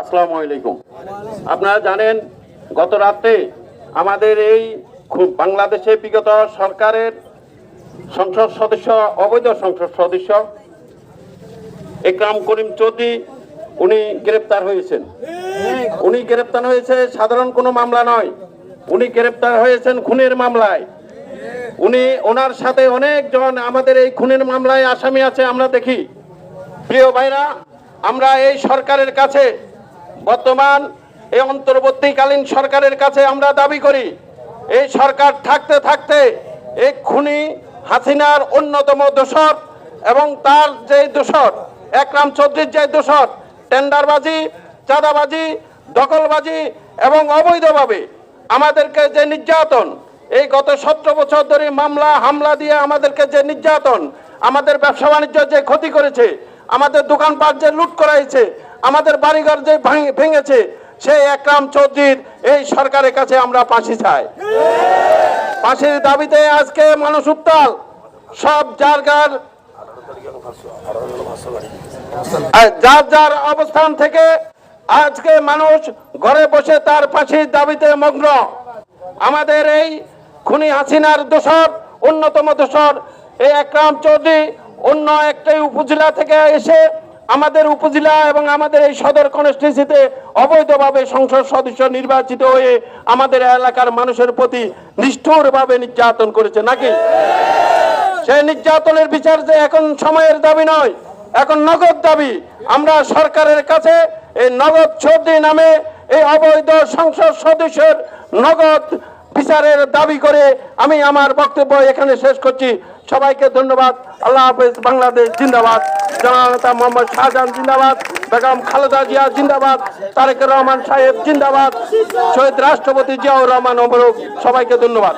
আসসালামু আলাইকুম। আপনারা জানেন, গত রাতে আমাদের এই খুব বাংলাদেশে বিগত সরকারের সংসদ সদস্য, অবৈধ সংসদ সদস্য একরাম করিম চৌধুরী, উনি গ্রেপ্তার হয়েছেন। উনি গ্রেপ্তার হয়েছে সাধারণ কোনো মামলা নয়। উনি গ্রেপ্তার হয়েছেন খুনের মামলায়। উনি ওনার সাথে অনেকজন আমাদের এই খুনের মামলায় আসামি আছে, আমরা দেখি। প্রিয় ভাইরা, আমরা এই সরকারের কাছে বর্তমান এই অন্তর্বর্তীকালীন সরকারের কাছে আমরা দাবি করি, এই সরকার থাকতে থাকতে এই খুনি হাসিনার অন্যতম দোষর এবং তার যে দোষর, একরাম চৌধুরীর যে দোষর, টেন্ডারবাজি, চাঁদাবাজি, দখলবাজি এবং অবৈধভাবে আমাদেরকে যে নির্যাতন, এই গত সতেরো বছর ধরে মামলা, হামলা দিয়ে আমাদেরকে যে নির্যাতন, আমাদের ব্যবসা বাণিজ্য যে ক্ষতি করেছে আমাদের দোকানপাট যে লুট করাইছে, আমাদের বাড়িঘর যে ভাঙ- ভেঙেছে সেই একরাম চৌধুরীর এই সরকারের কাছে আমরা ফাঁসি চাই। ফাঁসির দাবিতে আজকে মানুষ উত্তাল। সব জায়গার আর যার যার অবস্থান থেকে আজকে মানুষ ঘরে বসে তার ফাঁসির দাবিতে মগ্ন। আমাদের এই খুনি হাসিনার দোষর, অন্যতম দোষর এই একরাম চৌধুরী অন্য একটি উপজেলা থেকে এসে আমাদের উপজেলা এবং আমাদের এই সদর কনস্টিটিউন্সিতে অবৈধভাবে সংসদ সদস্য নির্বাচিত হয়ে আমাদের এলাকার মানুষের প্রতি নিষ্ঠুরভাবে নির্যাতন করেছে নাকি? সেই নির্যাতনের বিচার যে এখন সময়ের দাবি নয়, এখন নগদ দাবি। আমরা সরকারের কাছে এই নগদ চৌধুরী নামে এই অবৈধ সংসদ সদস্যের নগদ বিচারের দাবি করে আমি আমার বক্তব্য এখানে শেষ করছি। সবাইকে ধন্যবাদ। আল্লাহ হাফেজ, বাংলাদেশ জিন্দাবাদ। জনতা মোহাম্মদ শাহজাহান জিন্দাবাদ। বেগম খালেদা জিয়া জিন্দাবাদ। তারেক রহমান সাহেব জিন্দাবাদ। শহীদ রাষ্ট্রপতি জিয়াউর রহমান অমরুক, সবাইকে ধন্যবাদ।